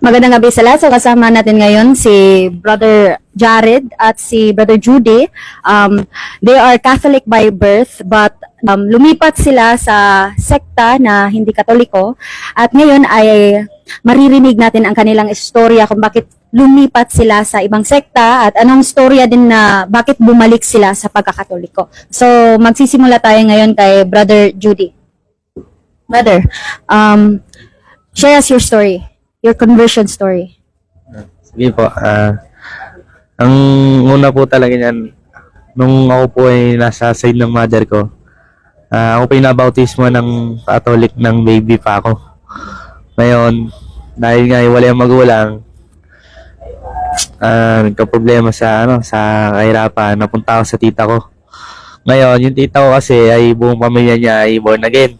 Magandang gabi sa lahat. So kasama natin ngayon si Brother Jared at si Brother Judy. Um, they are Catholic by birth but um, lumipat sila sa sekta na hindi katoliko at ngayon ay maririnig natin ang kanilang istorya kung bakit lumipat sila sa ibang sekta at anong storya din na bakit bumalik sila sa pagkakatoliko. So magsisimula tayo ngayon kay Brother Judy. Brother, um, share us your story, your conversion story. Sige po. ah ang una po talaga niyan, nung ako po ay nasa side ng mother ko, ah, ako po yung nabautismo ng Catholic ng baby pa ako. Ngayon, dahil nga wala yung magulang, ah nagka-problema sa ano sa kahirapan, napunta ako sa tita ko. Ngayon, yung tita ko kasi ay buong pamilya niya ay born again.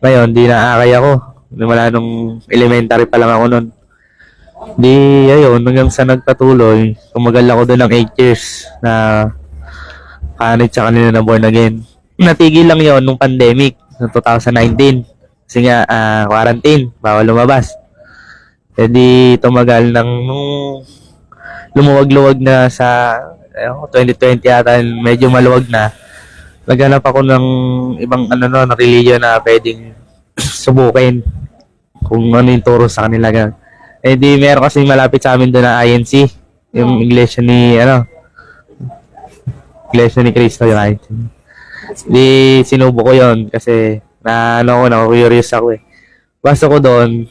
Ngayon, di naakay ako. Wala nung elementary pa lang ako nun. Di, ayun, hanggang sa nagpatuloy, tumagal ako doon ng 8 years na kanit sa kanila na born again. Natigil lang yon nung pandemic, noong 2019. Kasi nga, ah, quarantine, bawal lumabas. E di, tumagal ng nung lumuwag-luwag na sa ayun, ko, 2020 yata, medyo maluwag na. Naghanap ako ng ibang ano no, na religion na pwedeng subukin kung ano yung turo sa kanila. Ganun. Eh di meron kasi malapit sa amin doon na INC, yung iglesia ni ano, iglesia ni Cristo yung INC. Di sinubo ko yon kasi na ano ko na curious ako eh. Basta ko doon,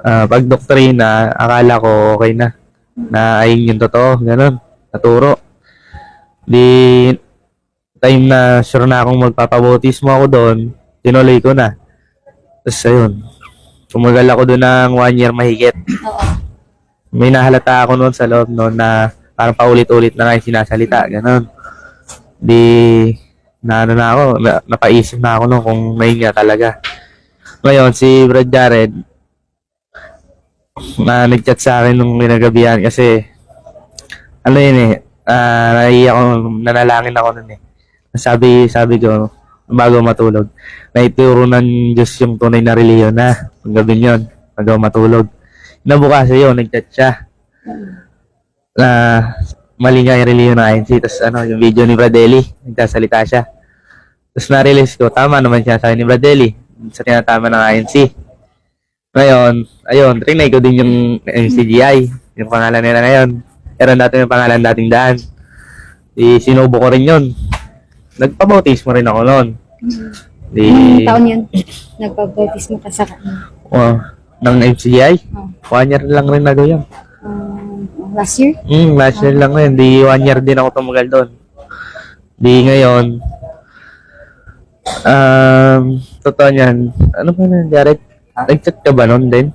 ah, pag doktrina, akala ko okay na. Na ayun yung totoo, ganun, naturo. Di time na sure na akong magpapabautismo ako doon, tinuloy ko na. Tapos ayun, tumagal ako doon ng one year mahigit. May nahalata ako noon sa loob noon na parang paulit-ulit na nga yung sinasalita, ganun. Di, na ano na ako, na, napaisip na ako noon kung may nga talaga. Ngayon, si Brad Jared, na nag-chat sa akin nung ginagabihan kasi, ano yun eh, ah naiiyak ako, nanalangin ako noon eh. Sabi, sabi ko, bago matulog, naituro ng Diyos yung tunay na reliyon na, gabi yun, bago matulog. Nabukas yun, nag-chat siya. Na, mali nga yung reliyon ng INC, tapos ano, yung video ni Bradley, nagsasalita siya. Tapos na-release ko, tama naman siya sa ni Bradley, sa tinatama ng INC. Ngayon, ayun, trinay ko din yung MCGI, yung pangalan nila ngayon. Pero dati yung pangalan dating daan. Di, sinubo ko rin yun. Nagpabautismo rin ako noon. Di, Anong taon yun? Nagpabautismo ka sa oh, ng MCGI. Oh. One year lang rin nagawa yun. um, last year? Hmm, last year lang rin. Di, one year din ako tumagal doon. Di, ngayon, um, totoo niyan. Ano ba na, Jared? Nag-chat ka ba noon din?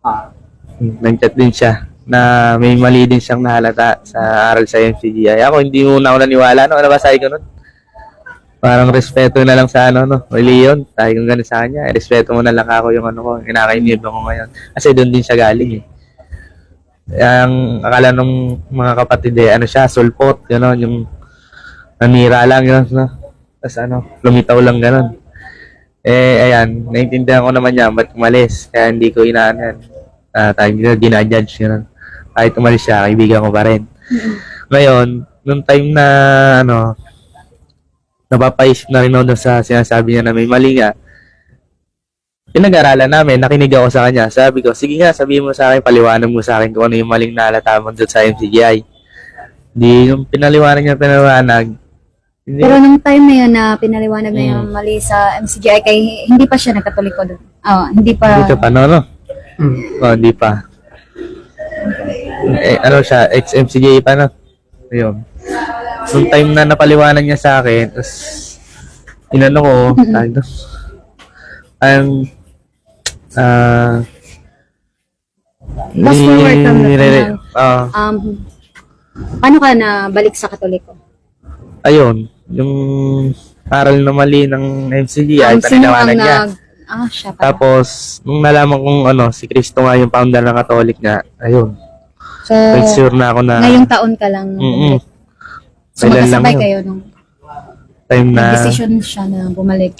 Ah, Hmm, Nag-chat din siya na may mali din siyang nahalata sa aral sa MCGI. Ako hindi muna ako naniwala. No? Ano ba sabi ko nun? Parang respeto na lang sa ano, no? Reliyon. Sabi ko ganun sa kanya. Eh, respeto mo na lang ako yung ano ko. Kinakainibang ko ngayon. Kasi doon din siya galing eh. Ang akala nung mga kapatid eh, ano siya, sulpot, gano'n, yung nanira lang, gano'n, no? Tapos ano, lumitaw lang gano'n. Eh, ayan, naintindihan ko naman niya, ba't umalis? Kaya hindi ko inaano yan. Ah, tayo dito, dinajudge, gano'n. Kahit umalis siya, kaibigan ko pa rin. Ngayon, nung time na, ano, napapaisip na rin ako sa sinasabi niya na may mali nga, pinag-aralan namin, nakinig ako sa kanya. Sabi ko, sige nga, sabihin mo sa akin, paliwanag mo sa akin kung ano yung maling nalata mo doon sa MCGI. Di, yung pinaliwanag niya, pinaliwanag, hindi, Pero nung time na yun na pinaliwanag na yung mali sa MCGI, kay hindi pa siya nagkatoliko doon. Ah, hindi pa. hindi ka pa, no, no? mm. Oh, hindi pa. Eh, ano siya, ex-MCGI pa, no? Ayun. Nung time na napaliwanag niya sa akin, tapos, inano ko, tawag doon, ang, ah, Fast forward nire- ah, Um, paano ka na balik sa katoliko? ayun, yung aral na mali ng MCGI, Um, sino ang niya. nag... Ah, siya pala. Tapos, nung nalaman kong ano, si Cristo nga yung founder ng Catholic nga, ayun, so, quite sure na ako na ngayong taon ka lang Mm-mm. bumalik. So, Kailan lang magkasabay yun? kayo nung time na, decision siya na bumalik.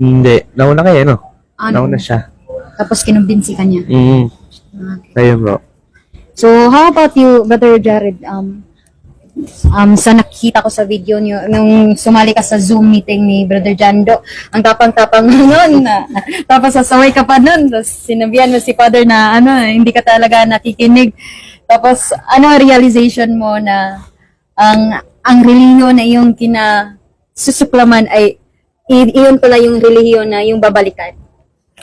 hindi, nauna kayo, no? Ano? Nauna siya. Tapos kinumbinsi ka niya. Mm. Ayun bro. So, how about you, Brother Jared? Um, um, sa nakita ko sa video niyo, nung sumali ka sa Zoom meeting ni Brother Jando, ang tapang-tapang mo nun, na, tapos sasaway ka pa nun, tapos sinabihan mo si Father na, ano, hindi ka talaga nakikinig. Tapos, ano ang realization mo na ang ang relihiyon na iyong kina susuklaman ay iyon pala yung relihiyon na yung babalikan.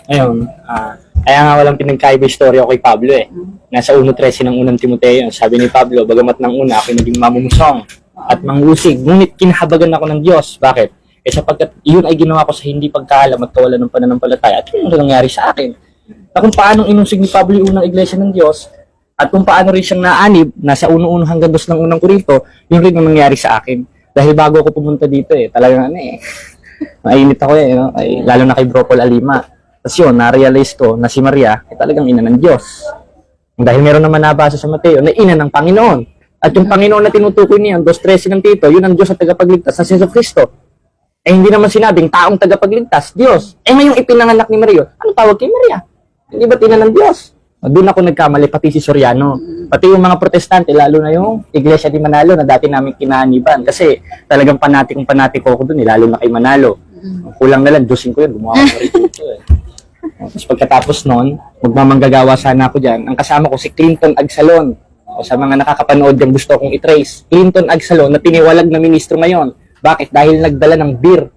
Ayun, ah, kaya nga walang pinagkaiba istorya ko kay Pablo eh. Nasa 1.13 ng unang Timoteo, sabi ni Pablo, bagamat ng una ako'y naging mamumusong at mangusig, ngunit kinahabagan ako ng Diyos. Bakit? Eh sapagkat yun ay ginawa ko sa hindi pagkaalam at kawalan ng pananampalataya at yun ang nangyari sa akin. At kung paano inusig ni Pablo yung unang iglesia ng Diyos at kung paano rin siyang naanib, nasa uno-uno hanggang dos ng unang kurito, yun rin ang nangyari sa akin. Dahil bago ako pumunta dito eh, talagang ano eh, mainit ako eh, no? Ay, lalo na kay Bro Paul Alima. Tapos yun, na-realize ko na si Maria ay talagang ina ng Diyos. Dahil meron naman nabasa sa Mateo na ina ng Panginoon. At yung Panginoon na tinutukoy niya, 2.13 ng Tito, yun ang Diyos at tagapagligtas na si Cristo. Eh hindi naman sinabing taong tagapagligtas, Diyos. Eh ngayong ipinanganak ni Maria, ano tawag kay Maria? Hindi ba tina ng Diyos? Doon ako nagkamali, pati si Soriano. Pati yung mga protestante, lalo na yung Iglesia di Manalo na dati namin kinaaniban. Kasi talagang panatikong panatiko ako doon, eh, lalo na kay Manalo. Kulang na lang, dosin ko yun, gumawa ko rin dito eh. Tapos pagkatapos nun, magmamanggagawa sana ako dyan. Ang kasama ko si Clinton Agsalon. O sa mga nakakapanood yung gusto kong i-trace. Clinton Agsalon na tiniwalag na ministro ngayon. Bakit? Dahil nagdala ng beer.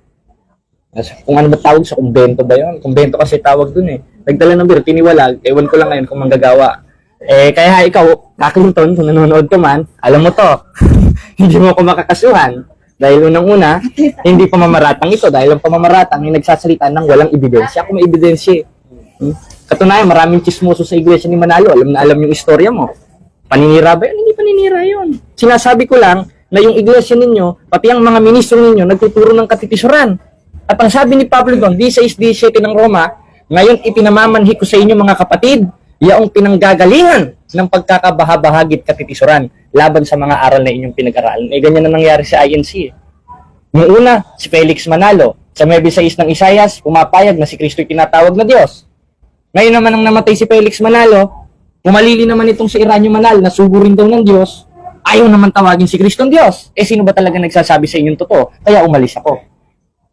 Kung ano ba tawag sa kumbento ba yun? Kumbento kasi tawag dun eh. Nagdala ng beer, tiniwalag. Ewan ko lang ngayon kung manggagawa. Eh, kaya ikaw, ka Clinton, kung nanonood ka man, alam mo to. Hindi mo ako makakasuhan. Dahil unang-una, hindi pamamaratang ito. Dahil ang pamamaratang ay nagsasalita ng walang ebidensya. Kung may ebidensya, Hmm? Katunayan, maraming chismoso sa iglesia ni Manalo. Alam na alam yung istorya mo. Paninira ba yun? Hindi paninira yun. Sinasabi ko lang na yung iglesia ninyo, pati ang mga ministro ninyo, nagtuturo ng katitisuran. At ang sabi ni Pablo doon, di sa 17 ng Roma, ngayon ipinamamanhi ko sa inyo mga kapatid, yaong pinanggagalingan ng pagkakabahabahagit katitisuran laban sa mga aral na inyong pinag-aralan. Eh, ganyan na nangyari sa INC. eh. Yung una, si Felix Manalo. Sa 9.6 ng Isayas, pumapayag na si Kristo'y tinatawag na Diyos. Ngayon naman ang namatay si Felix Manalo, pumalili naman itong si Iranyo Manal na sugo rin daw ng Diyos, ayaw naman tawagin si Kristong Diyos. Eh sino ba talaga nagsasabi sa inyong totoo? Kaya umalis ako.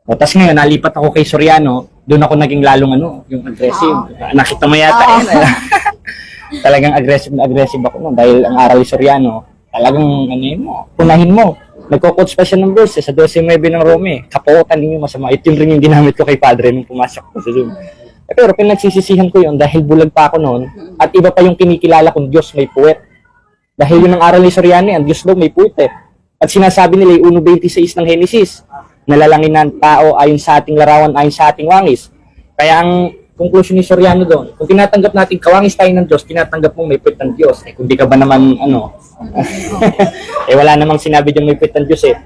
O, tas ngayon, nalipat ako kay Soriano, doon ako naging lalong ano, yung aggressive. Nakita mo yata Oo. yun. eh. talagang aggressive na aggressive ako noon dahil ang aral ni Soriano, talagang ano yun mo, punahin mo. Nagko-quote pa siya ng verse sa 12.9 ng Rome. Kapotan ninyo masama. Ito yung rin yung ginamit ko kay Padre nung pumasok ko sa Zoom. Eh, pero pinagsisisihan ko yun dahil bulag pa ako noon at iba pa yung kinikilala kong Diyos may puwet. Dahil yun ang aral ni Soriano, eh, ang Diyos daw may puwet eh. At sinasabi nila yung 1.26 ng Genesis, nalalangin ng tao ayon sa ating larawan, ayon sa ating wangis. Kaya ang conclusion ni Soriano doon, kung tinatanggap natin kawangis tayo ng Diyos, tinatanggap mo may puwet ng Diyos. Eh, kung di ka ba naman, ano, eh wala namang sinabi dyan may puwet ng Diyos eh.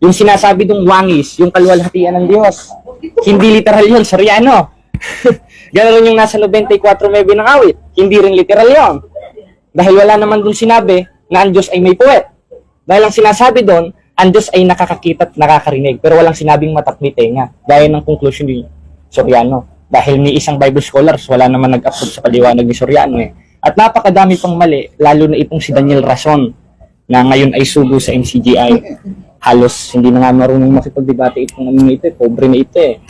Yung sinasabi dong wangis, yung kalwalhatian ng Diyos. Hindi literal yun, Soriano. Ganoon yung nasa 94 maybe ng awit. Hindi rin literal yun. Dahil wala naman dun sinabi na ang Diyos ay may puwet. Dahil ang sinasabi doon, ang Diyos ay nakakakita at nakakarinig. Pero walang sinabing mata't may tenga. Gaya ng conclusion ni Soriano. Dahil ni isang Bible scholars, wala naman nag-upload sa paliwanag ni Soriano eh. At napakadami pang mali, lalo na itong si Daniel Rason, na ngayon ay sugo sa MCGI. Halos hindi na nga marunong makipagdebate itong ano ito, eh, pobre na ito eh.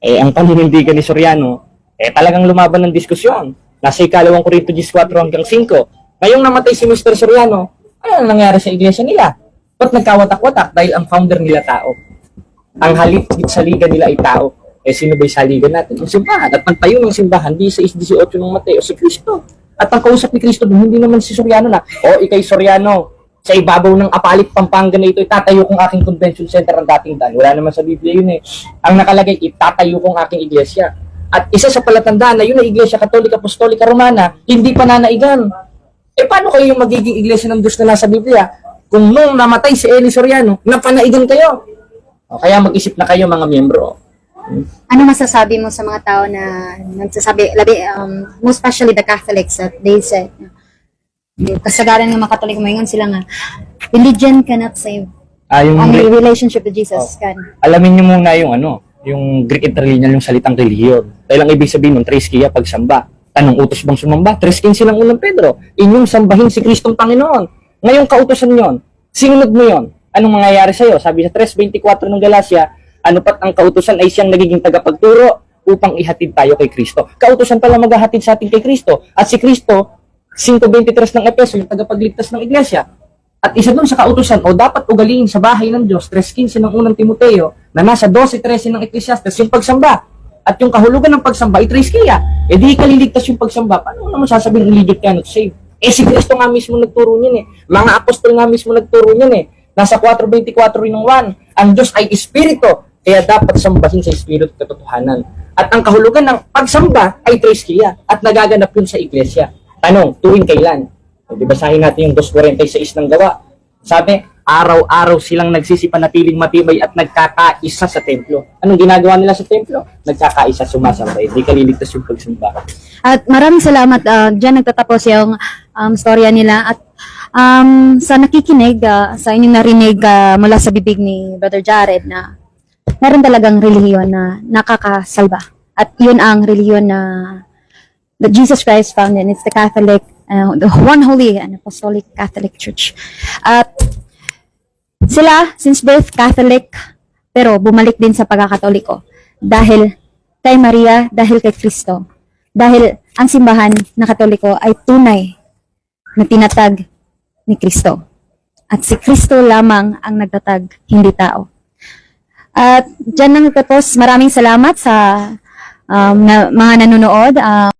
Eh, ang paninindigan ni Soriano, eh talagang lumaban ng diskusyon. Nasa ikalawang Korinto 14 hanggang 5. Ngayong namatay si Mr. Soriano, ano ang nangyari sa iglesia nila? Ba't nagkawatak-watak? Dahil ang founder nila tao. Ang halip sa nila ay tao. Eh, sino ba yung saligan natin? Ang simbahan. At pagtayo ng simbahan, di sa 18 ng Mateo, si Kristo. At ang kausap ni Kristo hindi naman si Soriano na, o ikay Soriano, sa ibabaw ng Apalit, Pampanga na ito, itatayo kong aking convention center ang dating daan. Wala naman sa Biblia yun eh. Ang nakalagay, itatayo kong aking iglesia. At isa sa palatandaan na yun na iglesia katolika, apostolika, romana, hindi pa nanaigan. Eh paano kayo yung magiging iglesia ng Diyos na nasa Biblia? Kung nung namatay si Eli Soriano, napanaigan kayo. O, kaya mag-isip na kayo mga miyembro. Ano masasabi mo sa mga tao na nagsasabi, labi, um, most especially the Catholics, that they yung kasagaran ng mga Katoliko ngayon sila nga, religion cannot save. Ah, yung, Only relationship with Jesus can. alamin nyo muna yung ano, yung Greek interlineal, yung salitang religion. Dahil ang ibig sabihin ng triskia, pagsamba. Tanong utos bang sumamba? 3.15 lang unang Pedro. Inyong sambahin si Kristong Panginoon. Ngayong kautosan yon, sinunod mo yon. Anong mangyayari sa'yo? Sabi sa 3.24 ng Galacia, ano pat ang kautosan ay siyang nagiging tagapagturo upang ihatid tayo kay Kristo. Kautosan pala maghahatid sa atin kay Kristo. At si Kristo, 5.23 ng Epeso, yung tagapagligtas ng iglesia. At isa doon sa kautusan, o dapat ugaliin sa bahay ng Diyos, 3.15 ng unang Timoteo, na nasa 12.13 ng Ecclesiastes, yung pagsamba. At yung kahulugan ng pagsamba, itris kaya. E di kaliligtas yung pagsamba. Paano naman sasabihin, legit ka not saved? Eh si Kristo nga mismo nagturo niyan eh. Mga apostol nga mismo nagturo niyan eh. Nasa 4.24 rin ng 1, ang Diyos ay Espiritu, kaya dapat sambahin sa Espiritu at katotohanan. At ang kahulugan ng pagsamba ay tres kaya at nagaganap yun sa iglesia. Tanong, tuwing kailan? O, di basahin natin yung 2.46 ng gawa. Sabi, araw-araw silang nagsisipanatiling matibay at nagkakaisa sa templo. Anong ginagawa nila sa templo? Nagkakaisa, sumasambay. Di kaliligtas yung pagsamba. At maraming salamat. ah, Diyan nagtatapos yung um, storya nila. At um, sa nakikinig, ah, sa inyong narinig ah, mula sa bibig ni Brother Jared na meron talagang relihiyon na nakakasalba. At yun ang relihiyon na that Jesus Christ founded. It's the Catholic, uh, the one holy and apostolic Catholic Church. At sila, since birth, Catholic, pero bumalik din sa pagkakatoliko. Dahil kay Maria, dahil kay Kristo. Dahil ang simbahan na katoliko ay tunay na tinatag ni Kristo. At si Kristo lamang ang nagtatag, hindi tao. At dyan nang nagtatapos, maraming salamat sa um, na, mga nanonood. Um,